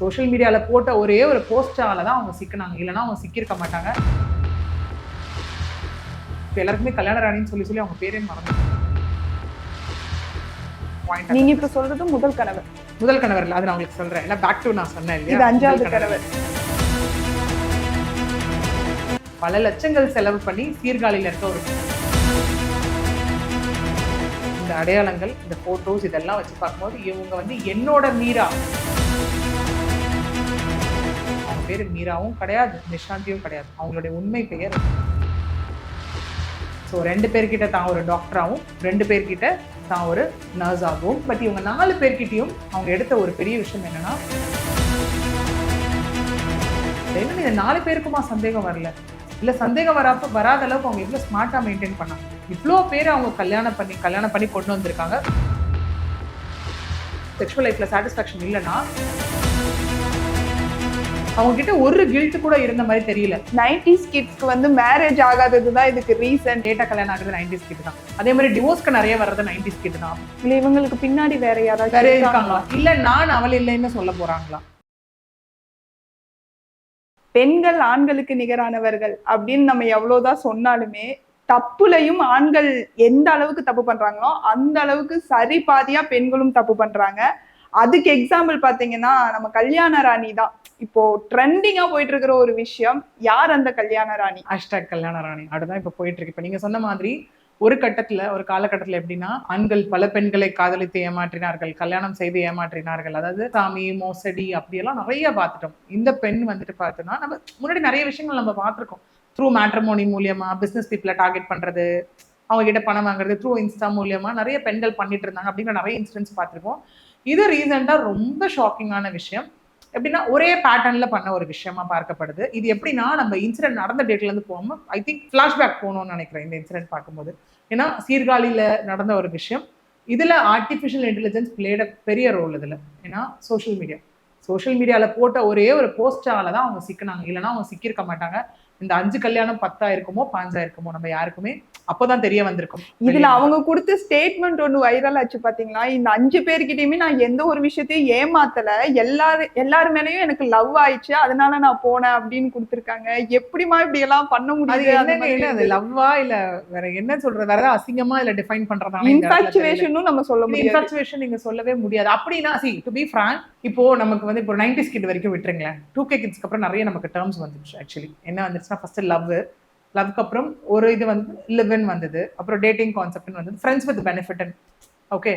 Social மீடியாவில் போட்ட ஒரே ஒரு போஸ்டால தான் அவங்க சிக்கினாங்க. இல்லைன்னா அவங்க சிக்கியிருக்க மாட்டாங்க. இப்போ எல்லாருக்குமே கல்யாண ராணின்னு சொல்லி சொல்லி அவங்க பேரே மறந்து நீங்க இப்ப சொல்றது முதல் கணவர். முதல் கணவர் இல்லை அது நான் உங்களுக்கு சொல்றேன். ஏன்னா பேக் டு நான் சொன்னேன் இது இல்லையா அஞ்சாவது முதல் கணவர். பல லட்சங்கள் செலவு பண்ணி சீர்காழியில் இருக்க ஒரு இந்த அடையாளங்கள் இந்த போட்டோஸ் இதெல்லாம் வச்சு பார்க்கும்போது இவங்க வந்து என்னோட மீரா. பேர் மீராவும் கிடையாது நிஷாந்தியும் கிடையாது. அவங்களுடைய உண்மை பெயர் ஸோ ரெண்டு பேர்கிட்ட தான் ஒரு டாக்டராகவும் ரெண்டு பேர்கிட்ட தான் ஒரு நர்ஸாகவும் பட் இவங்க நாலு பேர்கிட்டையும் அவங்க எடுத்த ஒரு பெரிய விஷயம் என்னன்னா என்ன இந்த நாலு பேருக்குமா சந்தேகம் வரல? இல்ல சந்தேகம் வராப்ப வராத அளவுக்கு அவங்க எவ்வளவு ஸ்மார்ட்டா மெயின்டைன் பண்ணாங்க இவ்வளோ பேர் அவங்க கல்யாணம் பண்ணி கல்யாணம் பண்ணி கொண்டு வந்திருக்காங்க. செக்ஷுவல் லைஃப்ல சாட்டிஸ்ஃபேக்ஷன் இல்லைன்னா அவங்க கிட்ட ஒரு கில்ட் கூட இருந்த மாதிரி தெரியல. நைன்டிஸ் கிட்ஸ்க்கு வந்து மேரேஜ் ஆகாதது தான் இதுக்கு ரீசன் டேட்டா கல்யாணம் ஆகுது நைன்டிஸ் கிட்ட தான். அதே மாதிரி டிவோர்ஸ்க்கு நிறைய வர்றது நைன்டிஸ் கிட்ட தான். இல்ல இவங்களுக்கு பின்னாடி வேற வேற யாராச்சும் இருக்காங்களா? இல்ல நான் அவள் இல்லைன்னு சொல்ல போறாங்களா? பெண்கள் ஆண்களுக்கு நிகரானவர்கள் அப்படின்னு நம்ம எவ்வளவுதான் சொன்னாலுமே தப்புலையும் ஆண்கள் எந்த அளவுக்கு தப்பு பண்றாங்களோ அந்த அளவுக்கு சரி பாதியா பெண்களும் தப்பு பண்றாங்க. அதுக்கு எக்ஸாம்பிள் பாத்தீங்கன்னா நம்ம கல்யாண ராணி தான். இப்போ ட்ரெண்டிங்கா போயிட்டு இருக்கிற ஒரு விஷயம் யார் அந்த கல்யாண ராணி? ஹேஷ்டாக் கல்யாண ராணி. அதுதான் இப்ப போயிட்டு இருக்கு இப்ப நீங்க சொன்ன மாதிரி ஒரு கட்டத்துல ஒரு காலகட்டத்துல எப்படின்னா ஆண்கள் பல பெண்களை காதலித்து ஏமாற்றினார்கள் கல்யாணம் செய்து ஏமாற்றினார்கள். அதாவது சாமி மோசடி அப்படியெல்லாம் நிறைய பார்த்துட்டோம். இந்த பெண் வந்துட்டு பார்த்தோம்னா நம்ம முன்னாடி நிறைய விஷயங்கள் நம்ம பார்த்துருக்கோம். த்ரூ மேட்ரிமோனி மூலியமா பிசினஸ் பீப்புளை டார்கெட் பண்றது அவங்க கிட்ட பணம் வாங்குறது த்ரூ இன்ஸ்டா மூலியமா நிறைய பெண்கள் பண்ணிட்டு இருந்தாங்க அப்படிங்கிற நிறைய இன்சிடென்ட்ஸ் பார்த்துருக்கோம் இது ரீசெண்டாக ரொம்ப ஷாக்கிங்கான விஷயம். எப்படின்னா ஒரே பேட்டர்ன்ல பண்ண ஒரு விஷயமா பார்க்கப்படுது. இது எப்படின்னா நம்ம இன்சிடென்ட் நடந்த டேட்ல இருந்து போகாம ஐ திங்க் ஃபிளாஷ்பேக் போகணும்னு நினைக்கிறேன் இந்த இன்சிடென்ட் பார்க்கும்போது. ஏன்னா சீர்காழியில நடந்த ஒரு விஷயம். இதுல ஆர்டிஃபிஷியல் இன்டெலிஜென்ஸ் பிளேட பெரிய ரோல் இதுல. ஏன்னா சோஷியல் மீடியா சோஷியல் மீடியாவில் போட்ட ஒரே ஒரு போஸ்டால தான் அவங்க சிக்கினாங்க. இல்லைன்னா அவங்க சிக்கியிருக்க மாட்டாங்க. இந்த அஞ்சு கல்யாணம் பத்தா இருக்குமோ பாஞ்சா இருக்குமோ நம்ம யாருக்குமே அப்போதான் தெரிய வந்திருக்கும். இதுல அவங்க கொடுத்த ஸ்டேட்மெண்ட் ஒண்ணு வைரல் ஆச்சு பாத்தீங்களா? இந்த அஞ்சு பேர்கிட்டயுமே நான் எந்த ஒரு விஷயத்தையும் ஏமாத்தல. எல்லாரு எல்லாரு மேலயும் எனக்கு லவ் ஆயிடுச்சு. அதனால நான் போனேன் அப்படின்னு கொடுத்திருக்காங்க. எப்படிமா இப்படி எல்லாம் பண்ண முடியுது? லவ்வா இல்ல வேற என்ன சொல்றது? வேற அசிங்கமா இல்ல டிஃபைன் பண்றதா இன்ஃபாக்சுவேஷனும் நம்ம சொல்ல முடியாது. இன்ஃபாக்சுவேஷன் நீங்க சொல்லவே முடியாது. அப்படின்னா சி டு பி ஃப்ராங்க் இப்போ நமக்கு வந்து இப்போ நைன்டிஸ் கிட் வரைக்கும் விட்டுருங்களேன். டூ கே கிட்ஸ்க்கு அப்புறம் நிறைய நமக்கு டேர்ம்ஸ் வந்துச்சு ஆக்சுவலி என்ன வந்துச்சுன்னா ஃபர்ஸ்ட் லவ் லவ்க்கு அப்புறம் ஒரு இது வந்து லிவன் வந்தது. அப்புறம் டேட்டிங் கான்செப்ட்னு வந்தது. ஃப்ரெண்ட்ஸ் வித் பெனிஃபிட் ஓகே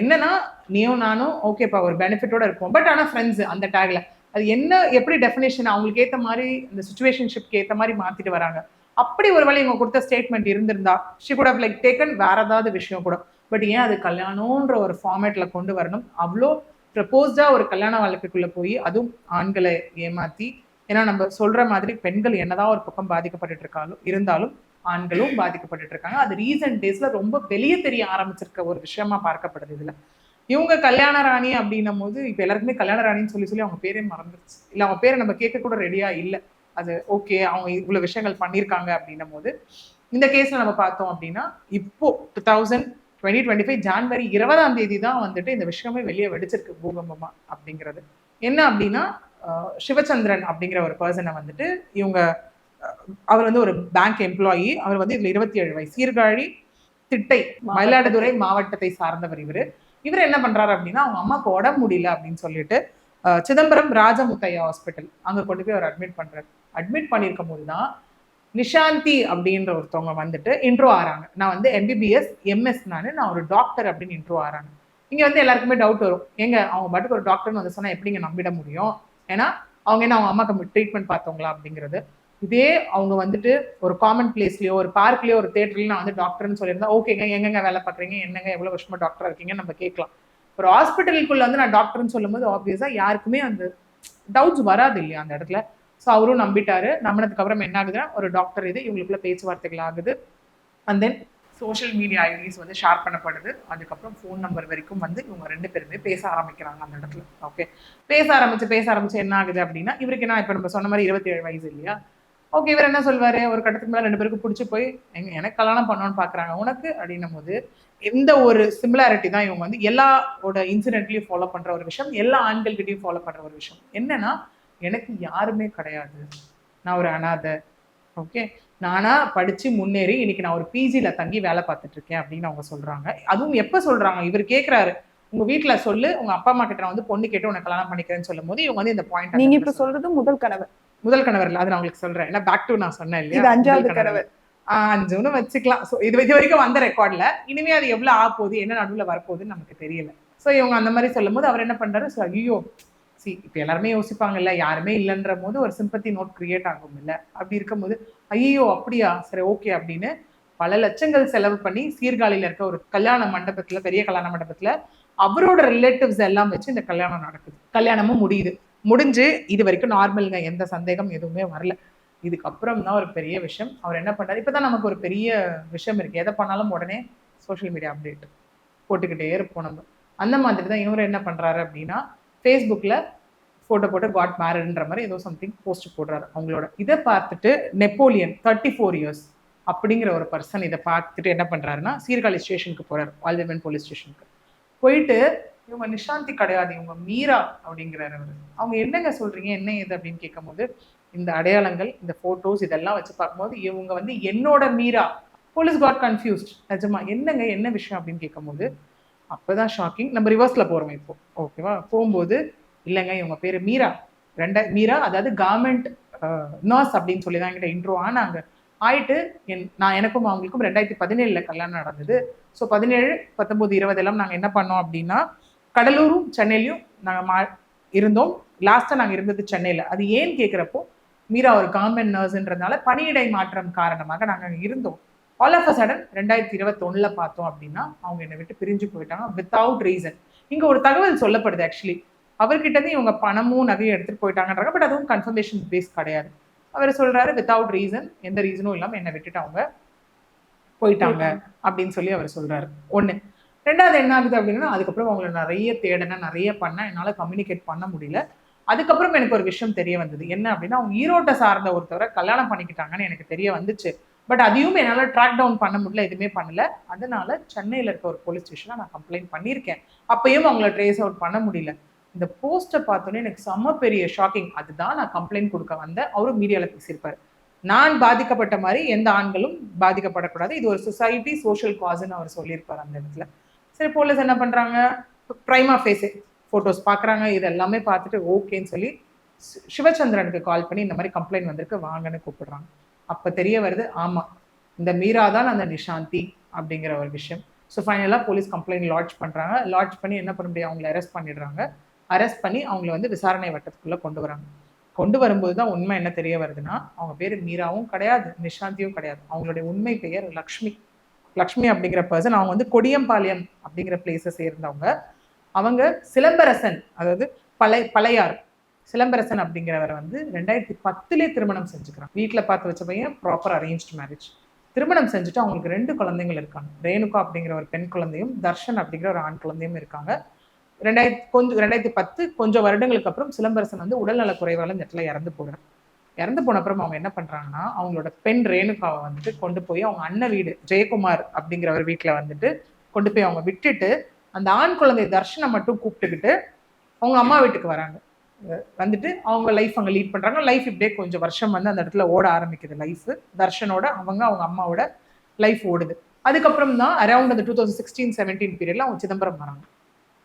என்னன்னா நீயும் நானும் ஓகேப்பா ஒரு பெனிஃபிட்டோட இருப்போம். பட் ஆனா ஃப்ரெண்ட்ஸ் அந்த டேக்ல அது என்ன எப்படி டெஃபினேஷன் அவங்களுக்கு ஏத்த மாதிரி இந்த சுச்சுவேஷன்ஷிப்க்கு ஏத்த மாதிரி மாத்திட்டு வராங்க. அப்படி ஒரு வேளை இவங்க கொடுத்த ஸ்டேட்மெண்ட் இருந்திருந்தா ஷி கூட லைக் டேக்கன் வேற ஏதாவது விஷயம் கூட. பட் ஏன் அது கல்யாணம்ன்ற ஒரு ஃபார்மேட்ல கொண்டு வரணும்? அவ்வளோ ப்ரப்போஸ்டா ஒரு கல்யாண வாழ்க்கைக்குள்ள போய் அதுவும் ஆண்களை ஏமாத்தி ஏன்னா நம்ம சொல்ற மாதிரி பெண்கள் என்னதான் ஒரு பக்கம் பாதிக்கப்பட்டுட்டு இருக்காலும் இருந்தாலும் ஆண்களும் பாதிக்கப்பட்டுட்டு இருக்காங்க அது ரீசன்ட் டேஸ்ல ரொம்ப வெளியே தெரிய ஆரம்பிச்சிருக்க ஒரு விஷயமா பார்க்கப்படுது இதுல. இவங்க கல்யாண ராணி அப்படின்னும் போது இப்ப எல்லாருக்குமே கல்யாண ராணின்னு சொல்லி சொல்லி அவங்க பேரே மறந்துருச்சு. இல்ல அவங்க பேரை நம்ம கேட்க கூட ரெடியா இல்ல. அது ஓகே அவங்க இவ்வளவு விஷயங்கள் பண்ணியிருக்காங்க அப்படின்னும் போது இந்த கேஸ்ல நம்ம பார்த்தோம் அப்படின்னா இப்போ two thousand twenty twenty five January இருபதாம் தேதி தான் வந்துட்டு இந்த விஷயமே வெளியே வெடிச்சிருக்கு பூகம்பமா அப்படிங்கிறது. என்ன அப்படின்னா சிவச்சந்திரன் அப்படிங்கிற ஒரு பர்சனை வந்துட்டு இவங்க அவர் வந்து ஒரு பேங்க் எம்ப்ளாயி அவர் வந்து இதுல இருபத்தி ஏழு வயசு. சீர்காழி திட்டை மயிலாடுதுறை மாவட்டத்தை சார்ந்தவர் இவர். இவர் என்ன பண்றாரு அப்படின்னா அவங்க அம்மாவுக்கு உடம்பு முடியல அப்படின்னு சொல்லிட்டு சிதம்பரம் ராஜமுத்தையா ஹாஸ்பிட்டல் அங்க கொண்டு போய் அவர் அட்மிட் பண்றாரு. அட்மிட் பண்ணியிருக்கும் போது தான் நிஷாந்தி அப்படின்ற ஒருத்தவங்க வந்துட்டு இன்ட்ரோ ஆறாங்க. நான் வந்து எம்பிபிஎஸ் எம்எஸ் நானு நான் ஒரு டாக்டர் அப்படின்னு இன்ட்ரோ ஆறாங்க. இங்க வந்து எல்லாருக்குமே டவுட் வரும். ஏங்க அவங்க பாட்டுக்கு ஒரு டாக்டர்னு வந்து சொன்னா எப்படிங்க நம்பிட முடியும்? ஏன்னா அவங்க என்ன அவங்க அம்மாக்கு ட்ரீட்மெண்ட் பார்த்தவங்களா அப்படிங்கிறது. இதே அவங்க வந்துட்டு ஒரு காமன் பிளேஸ்லயோ ஒரு பார்க்லயோ ஒரு தேட்டர்லயோ நான் வந்து டாக்டர்னு சொல்லியிருந்தா ஓகேங்க எங்கெங்க வேலை பார்க்குறீங்க? என்னங்க எவ்வளவு வருஷமா டாக்டரா இருக்கீங்கன்னு நம்ம கேட்கலாம். ஒரு ஹாஸ்பிட்டலுக்குள்ள வந்து நான் டாக்டர்னு சொல்லும்போது ஆப்வியஸா யாருக்குமே அந்த டவுட்ஸ் வராது இல்லையா அந்த இடத்துல. ஸோ அவரும் நம்பிட்டாரு. நம்பினதுக்கு அப்புறம் என்ன ஆகுதுன்னா ஒரு டாக்டர் இது இவங்களுக்குள்ள பேச்சுவார்த்தைகள் ஆகுது. And then social media IDs வந்து ஷேர் பண்ணப்படுது. அதுக்கப்புறம் ஃபோன் நம்பர் வரைக்கும் வந்து இவங்க ரெண்டு பேருமே பேச ஆரம்பிக்கிறாங்க அந்த இடத்துல. ஓகே பேச ஆரம்பிச்சு பேச ஆரம்பிச்சு என்ன ஆகுது அப்படின்னா இவருக்கு என்ன இப்போ நம்ம சொன்ன மாதிரி இருபத்தேழு வயசு இல்லையா? ஓகே இவர் என்ன சொல்வார்? ஒரு கட்டத்துக்கு மேலே ரெண்டு பேருக்கு பிடிச்சி போய் எங்க எனக்கு கல்யாணம் பண்ணோன்னு பார்க்குறாங்க உனக்கு? அப்படின்னும் போது எந்த ஒரு சிமிலாரிட்டி தான் இவங்க வந்து எல்லாவோட இன்சிடென்ட்லையும் ஃபாலோ பண்ணுற ஒரு விஷயம் எல்லா ஆண்கள்கிட்டையும் ஃபாலோ பண்ணுற ஒரு விஷயம். என்னன்னா எனக்கு யாருமே கிடையாது. நான் ஒரு அனாதை. ஓகே நானா படிச்சு முன்னேறி இன்னைக்கு நான் ஒரு பிஜில தங்கி வேலை பார்த்துட்டு இருக்கேன் அப்படின்னு அவங்க சொல்றாங்க. அதுவும் எப்ப சொல்றாங்க? இவர் கேக்குறாரு. உங்க வீட்ல சொல்லு உங்க அப்பா அம்மா கிட்ட வந்து பொண்ணு கேட்டு உனக்கு கல்யாணம் பண்ணிக்கிறேன்னு சொல்லும் போது இவங்க வந்து இந்த பாயிண்ட் நீங்க இப்ப சொல்றது முதல் கணவர். முதல் கணவர்ல அது நான் உங்களுக்கு சொல்றேன். ஏன்னா பேக் டு நான் சொன்னேன் இல்லையா? அஞ்சாவது கணவர். அஞ்சுன்னு வச்சுக்கலாம். ஸோ இது இது வரைக்கும் வந்த ரெக்கார்ட்ல இனிமே அது எவ்வளவு ஆக போகுது என்ன நடுவுல வரப்போகுதுன்னு நமக்கு தெரியல. ஸோ இவங்க அந்த மாதிரி சொல்லும் போது அவர் என்ன பண்றாரு? ஐயோ சி இப்போ எல்லாருமே யோசிப்பாங்கல்ல யாருமே இல்லைன்ற போது ஒரு சிம்பத்தி நோட் கிரியேட் ஆகும் இல்லை. அப்படி இருக்கும்போது ஐயோ அப்படியா? சரி ஓகே அப்படின்னு பல லட்சங்கள் செலவு பண்ணி சீர்காழியில் இருக்க ஒரு கல்யாண மண்டபத்தில் பெரிய கல்யாண மண்டபத்தில் அவரோட ரிலேட்டிவ்ஸ் எல்லாம் வச்சு இந்த கல்யாணம் நடக்குது. கல்யாணமும் முடியுது. முடிஞ்சு இது வரைக்கும் நார்மலுங்க எந்த சந்தேகம் எதுவுமே வரல. இதுக்கப்புறம் தான் ஒரு பெரிய விஷயம். அவர் என்ன பண்ணுறாரு இப்போ தான் நமக்கு ஒரு பெரிய விஷயம் இருக்குது எதை பண்ணாலும் உடனே சோஷியல் மீடியா அப்டேட் போட்டுக்கிட்டே இருப்போம் நம்ம. அந்த மாதிரி தான் இவர் என்ன பண்ணுறாரு அப்படின்னா ஃபேஸ்புக்கில் ஃபோட்டோ போட்டு காட் மேரிட்ன்ற மாதிரி ஏதோ சம்திங் போஸ்ட் போடுறாரு. அவங்களோட இதை பார்த்துட்டு நெப்போலியன் தேர்ட்டி ஃபோர் இயர்ஸ் அப்படிங்கிற ஒரு பர்சன் இதை பார்த்துட்டு என்ன பண்ணுறாருன்னா சீர்காழி ஸ்டேஷனுக்கு போகிறார் ஆல்விமன் போலீஸ் ஸ்டேஷனுக்கு போயிட்டு இவங்க நிஷாந்தி கிடையாது இவங்க மீரா அப்படிங்கிறாரு அவர். அவங்க என்னங்க சொல்கிறீங்க என்ன இது அப்படின்னு கேட்கும்போது இந்த அடையாளங்கள் இந்த ஃபோட்டோஸ் இதெல்லாம் வச்சு பார்க்கும்போது இவங்க வந்து என்னோட மீரா. போலீஸ் காட் கன்ஃபியூஸ்ட் நிஜமா என்னங்க என்ன விஷயம் அப்படின்னு கேட்கும்போது அப்போதான் ஷாக்கிங் நம்ம ரிவர்ஸில் போகிறோம் இப்போ. ஓகேவா போகும்போது இல்லைங்க இவங்க பேர் மீரா. ரெண்ட மீரா அதாவது கார்மெண்ட் நர்ஸ் அப்படின்னு சொல்லி தான் என்கிட்ட இன்ட்ரோ ஆனாங்க. ஆயிட்டு என் நான் எனக்கும் அவங்களுக்கும் ரெண்டாயிரத்தி பதினேழில் கல்யாணம் நடந்தது. ஸோ பதினேழு பத்தொம்போது இருபது எல்லாம் நாங்கள் என்ன பண்ணோம் அப்படின்னா கடலூரும் சென்னையிலையும் நாங்கள் மா இருந்தோம். லாஸ்ட்டாக நாங்கள் இருந்தது சென்னையில். அது ஏன்னு கேட்குறப்போ மீரா ஒரு கவர்மெண்ட் நர்ஸ்ன்றதுனால பணியிடை மாற்றம் காரணமாக நாங்கள் அங்கே இருந்தோம். ஆல் ஆஃப் அ சடன் ரெண்டாயிரத்தி இருபத்தொன்னில் பார்த்தோம் அப்படின்னா அவங்க என்னை விட்டு பிரிஞ்சு போயிட்டாங்க வித்தவுட் ரீசன் இங்கே ஒரு தகவல் சொல்லப்படுது ஆக்சுவலி அவர்கிட்ட இருந்து இவங்க பணமும் நகையும் எடுத்துட்டு போயிட்டாங்கன்றாங்க பட் அதுவும் கன்ஃபர்மேஷன் பேஸ் கிடையாது. அவர் சொல்றாரு வித்தவுட் ரீசன் எந்த ரீசனும் இல்லாமல் என்னை விட்டுட்டு அவங்க போயிட்டாங்க அப்படின்னு சொல்லி அவர் சொல்றாரு. ஒண்ணு. ரெண்டாவது என்ன ஆகுது அப்படின்னா அதுக்கப்புறம் அவங்கள நிறைய தேடினேன் நிறைய பண்ணேன் என்னால் கம்யூனிகேட் பண்ண முடியல. அதுக்கப்புறம் எனக்கு ஒரு விஷயம் தெரிய வந்தது. என்ன அப்படின்னா அவங்க ஈரோட்டை சார்ந்த ஒருத்தவரை கல்யாணம் பண்ணிக்கிட்டாங்கன்னு எனக்கு தெரிய வந்துச்சு. பட் அதையும் என்னால் ட்ராக் டவுன் பண்ண முடியல எதுவுமே பண்ணல. அதனால சென்னையில் இருக்க ஒரு போலீஸ் ஸ்டேஷனில் நான் கம்ப்ளைண்ட் பண்ணியிருக்கேன். அப்பயும் அவங்கள ட்ரேஸ் அவுட் பண்ண முடியல. இந்த போஸ்ட்டை பார்த்தோன்னே எனக்கு செம்ம பெரிய ஷாக்கிங் அதுதான் நான் கம்ப்ளைண்ட் கொடுக்க வந்தேன். அவரும் மீடியாவில் பேசியிருப்பார். நான் பாதிக்கப்பட்ட மாதிரி எந்த ஆண்களும் பாதிக்கப்படக்கூடாது. இது ஒரு சொசைட்டி சோஷியல் காஸ்ன்னு அவர் சொல்லியிருப்பார் அந்த இடத்துல. சரி போலீஸ் என்ன பண்றாங்க? ப்ரைமா ஃபேஸே ஃபோட்டோஸ் பார்க்குறாங்க. இது எல்லாமே பார்த்துட்டு ஓகேன்னு சொல்லி சிவச்சந்திரனுக்கு கால் பண்ணி இந்த மாதிரி கம்ப்ளைண்ட் வந்திருக்கு வாங்கன்னு கூப்பிடுறாங்க. அப்போ தெரிய வருது ஆமாம் இந்த மீரா தான் அந்த நிஷாந்தி அப்படிங்கிற ஒரு விஷயம். ஸோ ஃபைனலாக போலீஸ் கம்ப்ளைண்ட் லாட்ச் பண்ணுறாங்க லாட்ஜ் பண்ணி என்ன பண்ண முடியும்? அவங்கள அரெஸ்ட் பண்ணிடுறாங்க. அரெஸ்ட் பண்ணி அவங்கள வந்து விசாரணை வட்டத்துக்குள்ளே கொண்டு வராங்க. கொண்டு வரும்போது தான் உண்மை என்ன தெரிய வருதுன்னா அவங்க பேர் மீராவும் கிடையாது நிஷாந்தியும் கிடையாது. அவங்களுடைய உண்மை பெயர் லக்ஷ்மி. லக்ஷ்மி அப்படிங்கிற பர்சன் அவங்க வந்து கொடியம்பாளையம் அப்படிங்கிற பிளேஸை சேர்ந்தவங்க. அவங்க சிலம்பரசன் அதாவது பழைய பழையார் சிலம்பரசன் அப்படிங்கிறவரை வந்து ரெண்டாயிரத்தி பத்துலேயே திருமணம் செஞ்சுக்கிறான். வீட்டில் பார்த்து வச்ச பையன் ப்ராப்பர் அரேஞ்ச்டு மேரேஜ் திருமணம் செஞ்சுட்டு அவங்களுக்கு ரெண்டு குழந்தைங்கள் இருக்காங்க. ரேணுகா அப்படிங்கிற ஒரு பெண் குழந்தையும் தர்ஷன் அப்படிங்கிற ஒரு ஆண் குழந்தையும் இருக்காங்க. ரெண்டாயிரத்தி கொஞ்சம் ரெண்டாயிரத்தி பத்து கொஞ்சம் வருடங்களுக்கு அப்புறம் சிலம்பரசன் வந்து உடல்நல குறைவால இந்த இடத்துல இறந்து போடுறான் இறந்து போன அப்புறம் அவங்க என்ன பண்றாங்கன்னா அவங்களோட பெண் ரேணுகாவை வந்துட்டு கொண்டு போய் அவங்க அண்ணன் வீடு ஜெயக்குமார் அப்படிங்கிறவர் வீட்டில் வந்துட்டு கொண்டு போய் அவங்க விட்டுட்டு அந்த ஆண் குழந்தை தர்ஷனை மட்டும் கூப்பிட்டுக்கிட்டு அவங்க அம்மா வீட்டுக்கு வராங்க. வந்துட்டு அவங்க லைஃப் அங்கே லீட் பண்றாங்க. லைஃப் இப்படியே கொஞ்சம் வருஷம் வந்து அந்த இடத்துல ஓட ஆரம்பிக்குது லைஃப் தர்ஷனோட அவங்க அவங்க அம்மாவோட லைஃப் ஓடுது. அதுக்கப்புறம் தான் அரௌண்ட் அந்த டூ தௌசண்ட் சிக்ஸ்டீன் செவன்டீன் பீரியடில் அவங்க சிதம்பரம் வராங்க.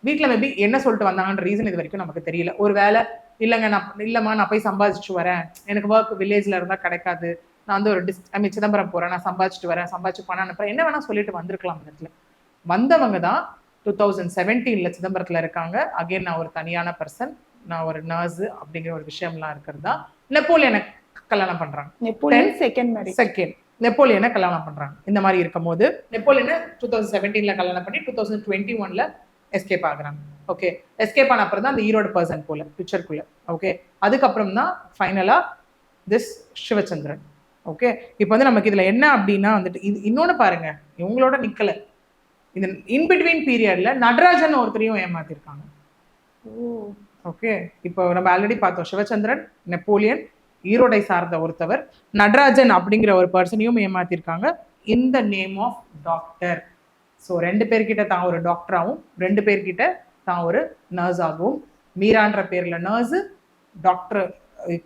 வீட்டில் மேபி என்ன சொல்லிட்டு வந்தாங்கன்ற ரீசன் இது வரைக்கும் நமக்கு தெரியல. ஒரு வேலை இல்லைங்க நான் இல்லைம்மா நான் போய் சம்பாதிச்சுட்டு வரேன். எனக்கு ஒர்க் வில்லேஜில் இருந்தால் கிடைக்காது. நான் வந்து ஒரு டிஸ் ஐ மீன் சிதம்பரம் போகிறேன் நான் சம்பாதிச்சுட்டு வரேன். சம்பாதிச்சு பணம் அனுப்புறேன் என்ன வேணால் சொல்லிட்டு வந்திருக்கலாம் அந்த இடத்துல. வந்தவங்க தான் டூ தௌசண்ட் செவன்டீனில் சிதம்பரத்தில் இருக்காங்க. அகைன் நான் ஒரு தனியான பர்சன் நான் ஒரு நர்ஸ் அப்படிங்கிற ஒரு விஷயம்லாம் இருக்கிறது? தான் நெப்போலியனை கல்யாணம் பண்ணுறாங்க நெப்போலியன் செகண்ட் மேரேஜ் செகண்ட் நெப்போலியனை கல்யாணம் பண்றாங்க. இந்த மாதிரி இருக்கும்போது நெப்போலியனை டூ தௌசண்ட் செவன்டீன்ல கல்யாணம் பண்ணி டூ தௌசண்ட் டுவெண்ட்டி ஒன்ல எஸ்கேப் ஆகுறாங்க. ஓகே எஸ்கேப் ஆன அப்புறம் தான் அந்த ஈரோடு பர்சன் போல பிக்சருக்குள்ள ஓகே அதுக்கப்புறம் தான் ஃபைனலா திஸ் சிவச்சந்திரன். ஓகே இப்போ வந்து நமக்கு இதுல என்ன அப்படின்னா வந்துட்டு இது இன்னொன்னு பாருங்க. இவங்களோட நிக்கல. இது இன்பிட்வீன் பீரியட்ல நடராஜன் ஒருத்தரையும் ஏமாத்திருக்காங்க. ஓகே இப்போ நம்ம ஆல்ரெடி பார்த்தோம். சிவச்சந்திரன் நெப்போலியன் ஈரோடை சார்ந்த ஒருத்தவர். நடராஜன் அப்படிங்கிற ஒரு பர்சனையும் ஏமாத்திருக்காங்க. இந்த நேம் ஆஃப் டாக்டர் ஸோ ரெண்டு பேர்கிட்ட தான் ஒரு டாக்டராகவும் ரெண்டு பேர்கிட்ட தான் ஒரு நர்ஸ் ஆகவும். மீரான்ற பேர்ல நர்ஸு டாக்டர்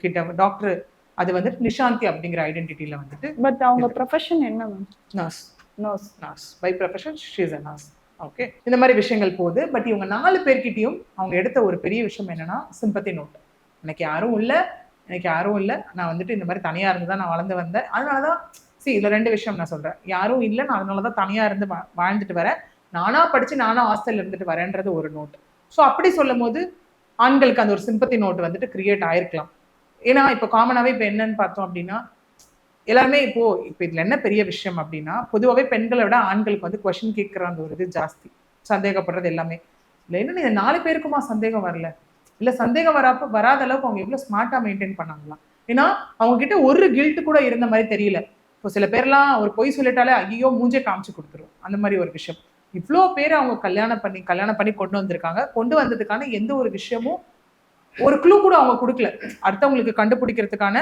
கிட்ட டாக்டர் அது வந்துட்டு நிஷாந்தி அப்படிங்கிற ஐடென்டிட்டியில வந்துட்டு பட் அவங்க ப்ரொஃபஷன் என்ன ma'am nurse knows nurse by profession she's a nurse okay இந்த மாதிரி விஷயங்கள் போகுது. பட் இவங்க நாலு பேர்கிட்டையும் அவங்க எடுத்த ஒரு பெரிய விஷயம் என்னன்னா சிம்பத்தி நோட் எனக்கு யாரும் இல்லை. எனக்கு யாரும் இல்லை. நான் வந்துட்டு இந்த மாதிரி தனியாக இருந்து தான் நான் வளர்ந்து வந்தேன். அதனால தான் சி இதில் ரெண்டு விஷயம் நான் சொல்கிறேன் யாரும் இல்லை நான் அதனால தான் தனியாக இருந்து வா- வாழ்ந்துட்டு வரேன். நானாக படித்து நானாக ஹாஸ்டலில் இருந்துட்டு வரேன்றது ஒரு நோட் ஸோ அப்படி சொல்லும் போது ஆண்களுக்கு அந்த ஒரு சிம்பத்தி நோட் வந்துட்டு கிரியேட் ஆயிருக்கலாம். ஏன்னா இப்போ காமனாகவே இப்போ என்னன்னு பார்த்தோம் அப்படின்னா எல்லாருமே இப்போ இப்போ இதுல என்ன பெரிய விஷயம் அப்படின்னா பொதுவாகவே பெண்களை விட ஆண்களுக்கு வந்து கொஷின் கேட்குற அந்த ஒரு இது ஜாஸ்தி. சந்தேகப்படுறது எல்லாமே. இல்லை என்ன இந்த நாலு பேருக்குமா சந்தேகம் வரல? இல்லை சந்தேகம் வராப்ப வராத அளவுக்கு அவங்க எவ்வளவு ஸ்மார்ட்டா மெயின்டைன் பண்ணாங்களாம் ஏன்னா அவங்க கிட்ட ஒரு கில்ட்டு கூட இருந்த மாதிரி தெரியல. இப்போ சில பேர்லாம் ஒரு பொய் சொல்லிட்டாலே ஐயோ மூஞ்சே காமிச்சு கொடுத்துரும். அந்த மாதிரி ஒரு விஷயம். இவ்வளோ பேர் அவங்க கல்யாணம் பண்ணி கல்யாணம் பண்ணி கொண்டு வந்திருக்காங்க. கொண்டு வந்ததுக்கான எந்த ஒரு விஷயமும் ஒரு க்ளூ கூட அவங்க கொடுக்கல. அடுத்தவங்களுக்கு கண்டுபிடிக்கிறதுக்கான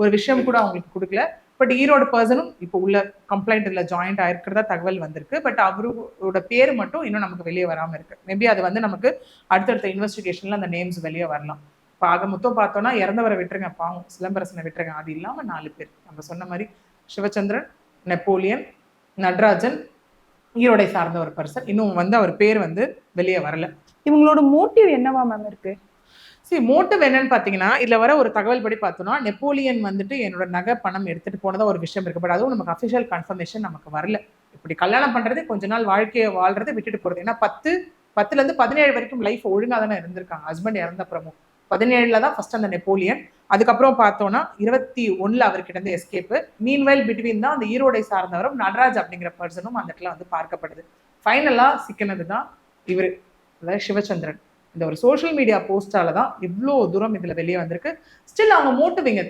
ஒரு விஷயம் கூட அவங்களுக்கு கொடுக்கல. பட் ஈரோடு பர்சனும் இப்போ உள்ள கம்ப்ளைண்ட் இல்லை ஜாயிண்ட் ஆயிருக்கிறதா தகவல் வந்திருக்கு. பட் அவரோட பேர் மட்டும் இன்னும் நமக்கு வெளியே வராமல் இருக்கு. மேபி அது வந்து நமக்கு அடுத்தடுத்த இன்வெஸ்டிகேஷன்ல அந்த நேம்ஸ் வெளியே வரலாம். இப்போ ஆக மொத்தம் பார்த்தோம்னா இறந்தவரை விட்டுருங்க. பாவம் சிலம்பரசனை விட்டுருங்க. அது இல்லாமல் நாலு பேர். நம்ம சொன்ன மாதிரி சிவச்சந்திரன் நெப்போலியன் நட்ராஜன் ஈரோடை சார்ந்த ஒரு பர்சன் இன்னும் வந்து அவர் பேர் வந்து வெளியே வரல. இவங்களோட மோட்டிவ் என்னவா மேம் இருக்கு? சரி மோட்டிவ் என்னன்னு பார்த்தீங்கன்னா இதில் வர ஒரு தகவல் படி பார்த்தோம்னா நெப்போலியன் வந்துட்டு என்னோட நகை பணம் எடுத்துட்டு போனதா ஒரு விஷயம் இருக்குது பட் அதுவும் நமக்கு அஃபிஷியல் கன்ஃபர்மேஷன் நமக்கு வரல. இப்படி கல்யாணம் பண்ணுறது கொஞ்ச நாள் வாழ்க்கையை வாழ்றதை விட்டுட்டு போகிறது ஏன்னா பத்து பத்துல இருந்து பதினேழு வரைக்கும் லைஃப் ஒழுங்காக தானே இருந்திருக்காங்க. ஹஸ்பண்ட் இறந்த அப்புறமும் பதினேழுல தான் ஃபர்ஸ்ட் அந்த நெப்போலியன். அதுக்கப்புறம் பார்த்தோம்னா இருபத்தி ஒன்றில் அவர்கிட்ட இருந்து எஸ்கேப்பு மீன்வெல் பிட்வீன் தான் அந்த ஈரோடை சார்ந்தவரும் நடராஜ் அப்படிங்கிற பர்சனும் அந்த இடத்துல வந்து பார்க்கப்படுது ஃபைனலா சிக்கினது தான் இவர் அதாவது சிவச்சந்திரன். இந்த ஒரு சோஷியல் மீடியா போஸ்டால தான் இவ்வளோ தூரம் இதுல வெளியே வந்திருக்கு. ஸ்டில் அவங்க மோட்டிவிங்க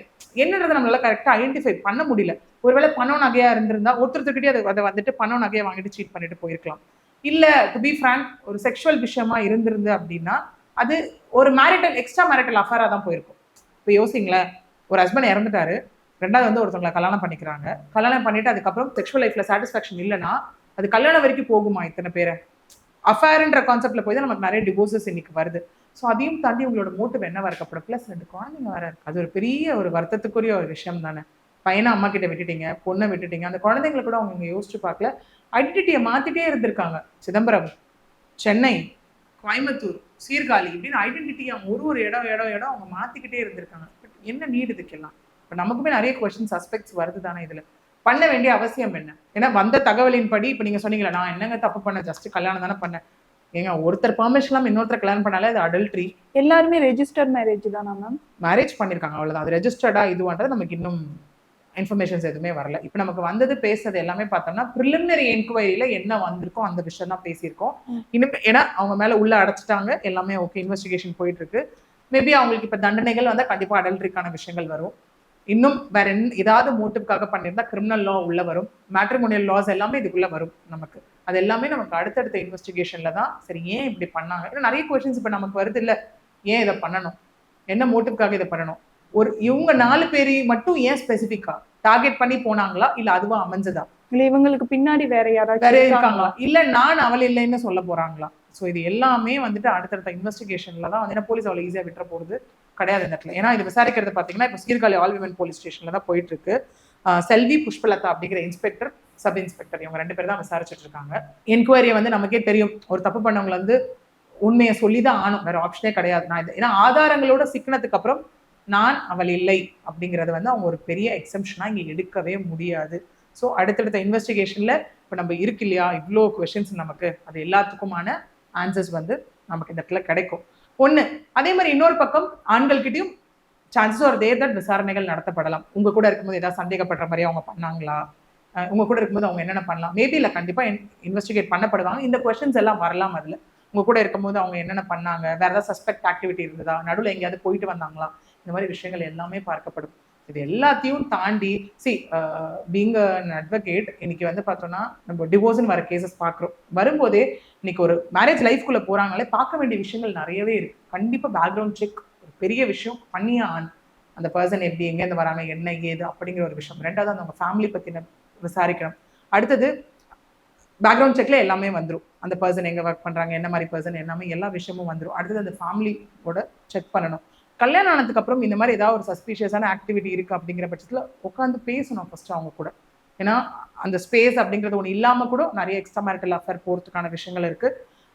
என்னன்றதை நம்மளால கரெக்டாக ஐடென்டிஃபை பண்ண முடியல. ஒருவேளை பணம் நகையா இருந்திருந்தா ஒருத்தருக்கிட்டே அதை அதை வந்துட்டு பணம் நகையை வாங்கிட்டு சீட் பண்ணிட்டு போயிருக்கலாம். இல்ல டு பி ஃப்ரேங்க் ஒரு செக்ஷுவல் விஷயமா இருந்திருந்து அப்படின்னா அது ஒரு மேரிட்டல் எக்ஸ்ட்ரா மேரிட்டல் அஃபேராக தான் போயிருக்கும். இப்போ யோசிங்களேன் ஒரு ஹஸ்பண்ட் இறந்துட்டாரு ரெண்டாவது வந்து ஒருத்தவங்களை கல்யாணம் பண்ணிக்கிறாங்க. கல்யாணம் பண்ணிட்டு அதுக்கப்புறம் செக்ஷுவல் லைஃப்ல சாட்டிஸ்ஃபேக்ஷன் இல்லைன்னா அது கல்யாணம் வரைக்கும் போகுமா இத்தனை பேரை? அஃபேர்ன்ற கான்செப்ட்ல போய் தான் நமக்கு நிறைய டிவோர்ஸஸ் இன்னைக்கு வருது. ஸோ அதையும் தாண்டி உங்களோட மோட்டிவ் என்னவா வரக்கப்பட ப்ளஸ் ரெண்டு குழந்தைங்க வர அது ஒரு பெரிய ஒரு வருத்தத்துக்குரிய ஒரு விஷயம் தானே. பையனை அம்மா கிட்ட விட்டுட்டீங்க பொண்ணை விட்டுட்டீங்க. அந்த குழந்தைங்களை கூட அவங்க இங்க யோசிச்சு பார்க்கல. ஐடென்டிட்டியை மாத்திட்டே இருந்திருக்காங்க. சிதம்பரம் சென்னை கோயம்புத்தூர் சீர்காழி இப்படின்னு ஐடென்டிட்டி அவங்க ஒரு ஒரு இடம் இடம் இடம் அவங்க மாத்திக்கிட்டே இருந்திருக்காங்க. பட் என்ன நீடு இதுக்கெல்லாம்? இப்போ நமக்குமே நிறைய கொஸ்டின் சஸ்பெக்ட்ஸ் வருது தானே இதுல. பண்ண வேண்டிய அவசியம் என்ன? ஏன்னா வந்த தகவலின் படி இப்போ நீங்க சொன்னீங்களா நான் என்னங்க தப்பு பண்ணேன்? ஜஸ்ட் கல்யாணம் தானே பண்ணேன். ஏங்க ஒருத்தர் பெர்மிஷன் இன்னொருத்தர் கல்யாணம் பண்ணாலே அது அடல்ட்ரி எல்லாருமே ரெஜிஸ்டர் மேரேஜ் தானா மேம் மேரேஜ் பண்ணியிருக்காங்க அவ்வளவுதான். அது ரெஜிஸ்டர்டா இதுவான்றது நமக்கு இன்னும் இன்ஃபர்மேஷன்ஸ் எதுவுமே வரல. இப்போ நமக்கு வந்தது பேசுறது எல்லாமே பார்த்தோம்னா ப்ரிலிமினரி என்கொயரியில என்ன வந்திருக்கோ அந்த விஷயம் தான் பேசியிருக்கோம். இனிமே ஏன்னா அவங்க மேல உள்ள அடைச்சிட்டாங்க எல்லாமே ஓகே இன்வெஸ்டிகேஷன் போயிட்டு இருக்கு. மேபி அவங்களுக்கு இப்ப தண்டனைகள் வந்தா கண்டிப்பா அடல்ட்ரிக்கான விஷயங்கள் வரும். இன்னும் வேற என்ன ஏதாவது மோட்டிவ்காக பண்ணியிருந்தா கிரிமினல் லா உள்ள வரும். மேட்ரிமோனியல் லாஸ் எல்லாமே இதுக்குள்ள வரும் நமக்கு. அது எல்லாமே நமக்கு அடுத்தடுத்த இன்வெஸ்டிகேஷன்ல தான் சரி ஏன் இப்படி பண்ணாங்க? ஏன்னா நிறைய கொஸ்டின்ஸ் இப்ப நமக்கு வருது இல்ல. ஏன் இதை பண்ணணும்? என்ன மோட்டிவ்காக இதை பண்ணணும்? ஒரு இவங்க நாலு பேரையும் மட்டும் ஏன் ஸ்பெசிஃபிக்கா டார்கெட் பண்ணி போனாங்களா? இல்ல அதுவா அமைஞ்சதா? இல்ல இவங்களுக்கு பின்னாடி வேற வேற யாராச்சும் இருக்காங்களா? இல்ல நான் அவள் இல்லைன்னு சொல்ல போறாங்களா? சோ இது எல்லாமே வந்துட்டு அடுத்தடுத்த இன்வெஸ்டிகேஷன்ல தான் வந்து போலீஸ் அவ்வளவு ஈஸியா விட்டுற போறது. கிடையாது இந்த இடத்துல. ஏன்னா இது விசாரிக்கிறது பார்த்தீங்கன்னா இப்போ சீர்காழி ஆல் விமன் போலீஸ் ஸ்டேஷனில் தான் போயிட்டு இருக்கு செல்வி புஷ்பலதா அப்படிங்கிற இன்ஸ்பெக்டர் சப் இன்ஸ்பெக்டர் இவங்க ரெண்டு பேர் தான் விசாரிச்சுட்டு இருக்காங்க. என்கொயரியை வந்து நமக்கே தெரியும். ஒரு தப்பு பண்ணவங்களை வந்து உண்மையை சொல்லி தான் ஆணும் வேற ஆப்ஷனே கிடையாது. நான் இது ஏன்னா ஆதாரங்களோட சிக்கனத்துக்கு அப்புறம் நான் அவள் இல்லை அப்படிங்கிறத வந்து அவங்க ஒரு பெரிய எக்ஸம்ஷனாக இங்கே எடுக்கவே முடியாது. ஸோ அடுத்தடுத்த இன்வெஸ்டிகேஷனில் இப்போ நம்ம இருக்கு இல்லையா? இவ்வளோ கொஷின்ஸ் நமக்கு. அது எல்லாத்துக்குமான ஆன்சர்ஸ் வந்து நமக்கு இந்த இடத்துல கிடைக்கும். ஒண்ணு. அதே மாதிரி இன்னொரு பக்கம் ஆண்கள்கிட்டையும் சான்சஸ் ஒரு தேர் தட் விசாரணைகள் நடத்தப்படலாம். உங்க கூட இருக்கும்போது ஏதாவது சந்தேகப்படுற மாதிரி அவங்க பண்ணாங்களா? அஹ் உங்க கூட இருக்கும்போது அவங்க என்னென்ன பண்ணலாம்? மேபி இல்ல கண்டிப்பா இன்வெஸ்டிகேட் பண்ணப்படுவாங்க. இந்த கொஸ்டின்ஸ் எல்லாம் வரலாம் அதில். உங்க கூட இருக்கும்போது அவங்க என்னென்ன பண்ணாங்க? வேற ஏதாவது சஸ்பெக்ட் ஆக்டிவிட்டி இருந்ததா? நடுவில் எங்கேயாவது போயிட்டு வந்தாங்களா? இந்த மாதிரி விஷயங்கள் எல்லாமே பார்க்கப்படும். இது எல்லாத்தையும் தாண்டி சி பீங் அட்வொகேட் இன்னைக்கு வந்து பார்த்தோம்னா நம்ம டிவோர்ஸ்னு வர கேசஸ் பார்க்குறோம். வரும்போதே இன்னைக்கு ஒரு மேரேஜ் லைஃப்குள்ளே போகிறாங்களே பார்க்க வேண்டிய விஷயங்கள் நிறையவே இருக்கு. கண்டிப்பாக பேக்ரவுண்ட் செக் ஒரு பெரிய விஷயம் பண்ணிய ஆன். அந்த பர்சன் எப்படி எங்கேருந்து வராங்க என்ன ஏது அப்படிங்கிற ஒரு விஷயம். ரெண்டாவது அந்த அவங்க ஃபேமிலி பற்றின விசாரிக்கணும். அடுத்தது பேக்ரவுண்ட் செக்ல எல்லாமே வந்துடும் அந்த பர்சன் எங்கே ஒர்க் பண்ணுறாங்க என்ன மாதிரி பர்சன் எல்லாமே எல்லா விஷயமும் வந்துடும் அடுத்தது அந்த ஃபேமிலியோட செக் பண்ணணும். கல்யாணம் ஆனதுக்கு அப்புறம் இந்த மாதிரி ஏதாவது ஒரு சஸ்பீஷியஸான ஆக்டிவிட்டி இருக்கு அப்படிங்கிற பட்சத்தில் உட்காந்து பேசணும் ஃபர்ஸ்ட் அவங்க கூட. ஏன்னா அந்த ஸ்பேஸ் அப்படிங்கிறது ஒன்று இல்லாமல் கூட நிறைய எக்ஸ்ட்ரா மேரிட்டல் அஃபேர் போகிறதுக்கான விஷயங்கள் இருக்கு.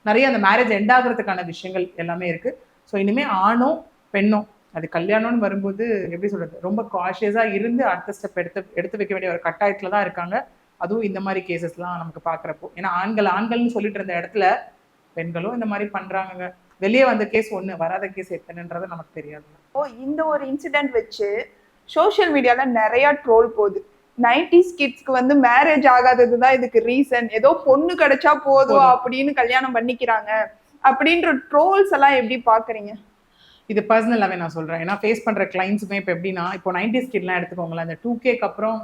நிறைய அந்த மேரேஜ் எண்ட் ஆகிறதுக்கான விஷயங்கள் எல்லாமே இருக்கு. ஸோ இனிமே ஆணோ பெண்ணோ அது கல்யாணம்னு வரும்போது எப்படி சொல்றது? ரொம்ப காஷியஸா இருந்து அடுத்த ஸ்டெப் எடுத்து எடுத்து வைக்க வேண்டிய ஒரு கட்டாயத்துல தான் இருக்காங்க. அதுவும் இந்த மாதிரி கேசஸ்லாம் நமக்கு பார்க்குறப்போ. ஏன்னா ஆண்கள் ஆண்கள்னு சொல்லிட்டு இருந்த இடத்துல பெண்களும் இந்த மாதிரி பண்றாங்க வெளியே வந்த கேஸ் ஒண்ணு வராத கேஸ் எத்தனைன்றது நமக்கு தெரியாது. ஓ இந்த ஒரு இன்சிடென்ட் வச்சு சோஷியல் மீடியால நிறைய ட்ரோல் போகுது. நைன்டிஸ் கிட்ஸ்க்கு வந்து மேரேஜ் ஆகாதது தான் இதுக்கு ரீசன் ஏதோ பொண்ணு கிடைச்சா போதும். அப்படின்னு கல்யாணம் பண்ணிக்கிறாங்க. அப்படின்ற ட்ரோல்ஸ் எல்லாம் எப்படி பாக்குறீங்க? இது பர்சனலாகவே நான் சொல்றேன். ஏன்னா ஃபேஸ் பண்ற கிளைண்ட்ஸுமே இப்போ எப்படின்னா இப்போ நைன்டிஸ் கிட்லாம் எடுத்துக்கோங்களேன். அந்த டூ கேக்கு அப்புறம்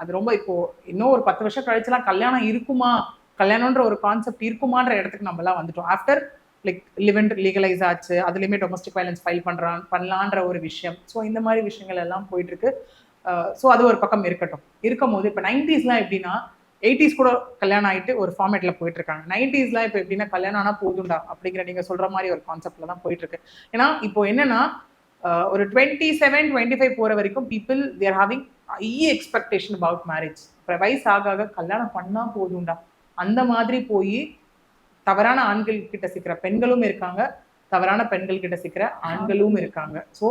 அது ரொம்ப இப்போ இன்னும் ஒரு பத்து வருஷம் கழிச்சுலாம் கல்யாணம் இருக்குமா? கல்யாணம்ன்ற ஒரு கான்செப்ட் இருக்குமான்ற இடத்துக்கு நம்மலாம் வந்துட்டோம். ஆஃப்டர் லைக் லிவெண்ட் லீகலைஸ் ஆச்சு. அதுலேயுமே டொமஸ்டிக் வயலன்ஸ் ஃபைல் பண்ணுறான் பண்ணலான்ற ஒரு விஷயம். ஸோ இந்த மாதிரி விஷயங்கள் எல்லாம் போயிட்டுருக்கு. ஸோ அது ஒரு பக்கம் இருக்கட்டும். இருக்கும் போது இப்போ நைன்டிஸ்லாம் எப்படின்னா எயிட்டிஸ் கூட கல்யாணம் ஆயிட்டு ஒரு ஃபார்மேட்டில் போயிட்டுருக்காங்க. நைன்டிஸ்லாம் இப்போ எப்படின்னா கல்யாணம் ஆனால் போதும்டா அப்படிங்கிற நீங்கள் சொல்கிற மாதிரி ஒரு கான்செப்டில் தான் போயிட்டுருக்கு. ஏன்னா இப்போ என்னென்னா ஒரு டுவெண்ட்டி செவன் டுவெண்ட்டி ஃபைவ் போகிற வரைக்கும் people there having I expectation about marriage இப்போ வயசு ஆக ஆக கல்யாணம் பண்ணால் போதும்டா. அந்த மாதிரி போய் தவறான ஆண்கள் கிட்ட சிக்கிற பெண்களும் இருக்காங்க தவறான பெண்கள் கிட்ட சிக்கிற ஆண்களும் இருக்காங்க. ஸோ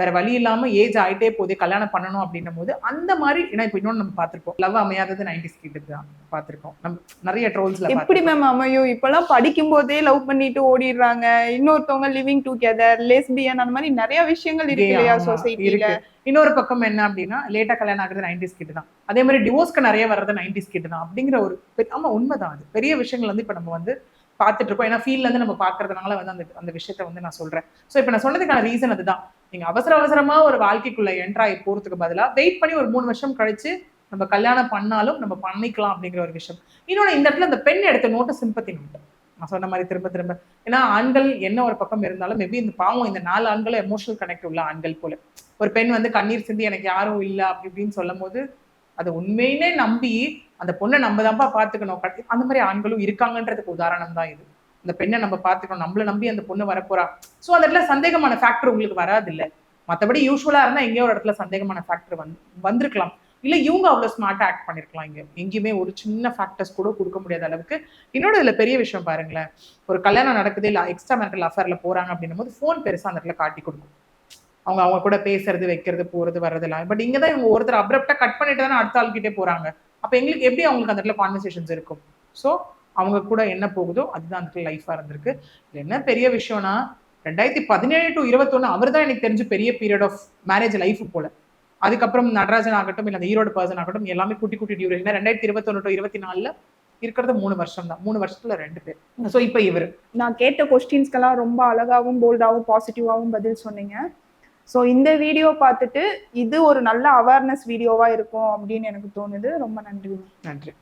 வேற வழி இல்லாம ஏஜ் ஆயிட்டே போதே கல்யாணம் பண்ணணும் அப்படின்னும் போது அந்த மாதிரி ஏன்னா இப்போ இன்னொன்று நம்ம பார்த்திருப்போம். லவ் அமையாதது நைன்டி ஸ்கிட்டு தான் பார்த்திருக்கோம். நம்ம நிறைய ட்ரோல்ஸ்ல எப்படி மேம் அமையும்? இப்பெல்லாம் படிக்கும் போதே லவ் பண்ணிட்டு ஓடிடுறாங்க. இன்னொருத்தவங்க லிவிங் டுகெதர் லெஸ்பியன் அந்த மாதிரி நிறைய விஷயங்கள் இருக்கு இல்லையா சொசைட்டில இன்னொரு பக்கம் என்ன அப்படின்னா லேட்டா கல்யாணம் ஆகுறது நைன்டிஸ் கிட்ட தான். அதே மாதிரி டிவோர்ஸ்க்கு நிறைய வர்றது நைன்டிஸ் கிட்ட தான் அப்படிங்கிற ஒரு ஆமா உண்மைதான் அது. பெரிய விஷயங்கள் வந்து இப்ப நம்ம வந்து பார்த்துட்டு இருக்கோம் ஏன்னா ஃபீல்ட்ல இருந்து நம்ம பாக்குறதுனால வந்து அந்த அந்த விஷயத்த வந்து நான் சொல்றேன். சோ இப்ப நான் சொன்னதுக்கான ரீசன் அதுதான். நீங்க அவசர அவசரமா ஒரு வாழ்க்கைக்குள்ள என்ட்ராகி போறதுக்கு பதிலா வெயிட் பண்ணி ஒரு மூணு வருஷம் கழிச்சு நம்ம கல்யாணம் பண்ணாலும் நம்ம பண்ணிக்கலாம் அப்படிங்கிற ஒரு விஷயம். இன்னொன்னு இந்த இடத்துல இந்த பெண் எடுத்த நோட்டு சிம்பத்தி நோட்டு நான் சொன்ன மாதிரி திரும்ப திரும்ப. ஏன்னா ஆண்கள் என்ன ஒரு பக்கம் இருந்தாலும் மேபி இந்த பாவம் இந்த நாலு ஆண்களும் எமோஷனல் கனெக்ட் உள்ள ஆண்கள் போல. ஒரு பெண் வந்து கண்ணீர் சிந்தி எனக்கு யாரும் இல்லை அப்படி இப்படின்னு சொல்லும் போது அதை உண்மையிலே நம்பி அந்த பொண்ணை நம்ம தான்ப்பா பார்த்துக்கணும் அந்த மாதிரி ஆண்களும் இருக்காங்கன்றதுக்கு உதாரணம் தான் இது. அந்த பெண்ணை நம்ம பார்த்துக்கணும். நம்மள நம்பி அந்த பொண்ணு வரப்போறா. ஸோ அந்த இடத்துல சந்தேகமான ஃபேக்டர் உங்களுக்கு வராது இல்ல மற்றபடி யூஸ்வலாக இருந்தா எங்கேயோ ஒரு இடத்துல சந்தேகமான ஃபேக்டர் வந்து வந்திருக்கலாம். இல்ல இவங்க அவ்வளவு ஸ்மார்ட்டாக ஆக்ட் பண்ணிருக்கலாம் இங்கே. எங்கேயுமே ஒரு சின்ன ஃபேக்டர்ஸ் கூட கொடுக்க முடியாத அளவுக்கு. இன்னொரு இதுல பெரிய விஷயம் பாருங்களேன். ஒரு கல்யாணம் நடக்குது இல்லை எக்ஸ்ட்ரா மேரிட்டல் அஃபேரில் போறாங்க அப்படின்னும் போது ஃபோன் பெருசா அந்த இடத்துல காட்டி கொடுக்கும். அவங்க அவங்க கூட பேசுறது வைக்கிறது போறது வர்றதெல்லாம். பட் இங்க தான் இவங்க ஒருத்தர் அப்ரப்டா கட் பண்ணிட்டு தானே அடுத்த ஆள்கிட்டே போறாங்க. அப்ப எங்களுக்கு எப்படி அவங்களுக்கு அந்த இடத்துல கான்வர்சேஷன்ஸ் இருக்கும்? ஸோ அவங்க கூட என்ன போகுதோ அதுதான் அந்த லைஃபா இருந்திருக்கு. என்ன பெரிய விஷயம்னா ரெண்டாயிரத்தி பதினேழு டு இருபத்தொன்னு அவர் தான் எனக்கு தெரிஞ்சு பெரிய பீரியட் ஆஃப் மேரேஜ் லைஃப் போல. அதுக்கப்புறம் நடராஜன் ஆகட்டும் இல்லை அந்த ஈரோடு பர்சன் ஆகட்டும் எல்லாமே குட்டி குட்டி டியூரேஷன் ரெண்டாயிரத்தி இருபத்தொன்னு டு இருபத்தி நாலுல இருக்கிறது மூணு வருஷம் தான். மூணு வருஷத்துல ரெண்டு பேர். ஸோ இப்போ இவர். நான் கேட்ட கொஸ்டின்ஸ்க்கெல்லாம் ரொம்ப அழகாவும் போல்டாவும் பாசிட்டிவாகவும் பதில் சொன்னீங்க. ஸோ இந்த வீடியோ பார்த்துட்டு இது ஒரு நல்ல அவேர்னஸ் வீடியோவா இருக்கும் அப்படின்னு எனக்கு தோணுது. ரொம்ப நன்றி. நன்றி.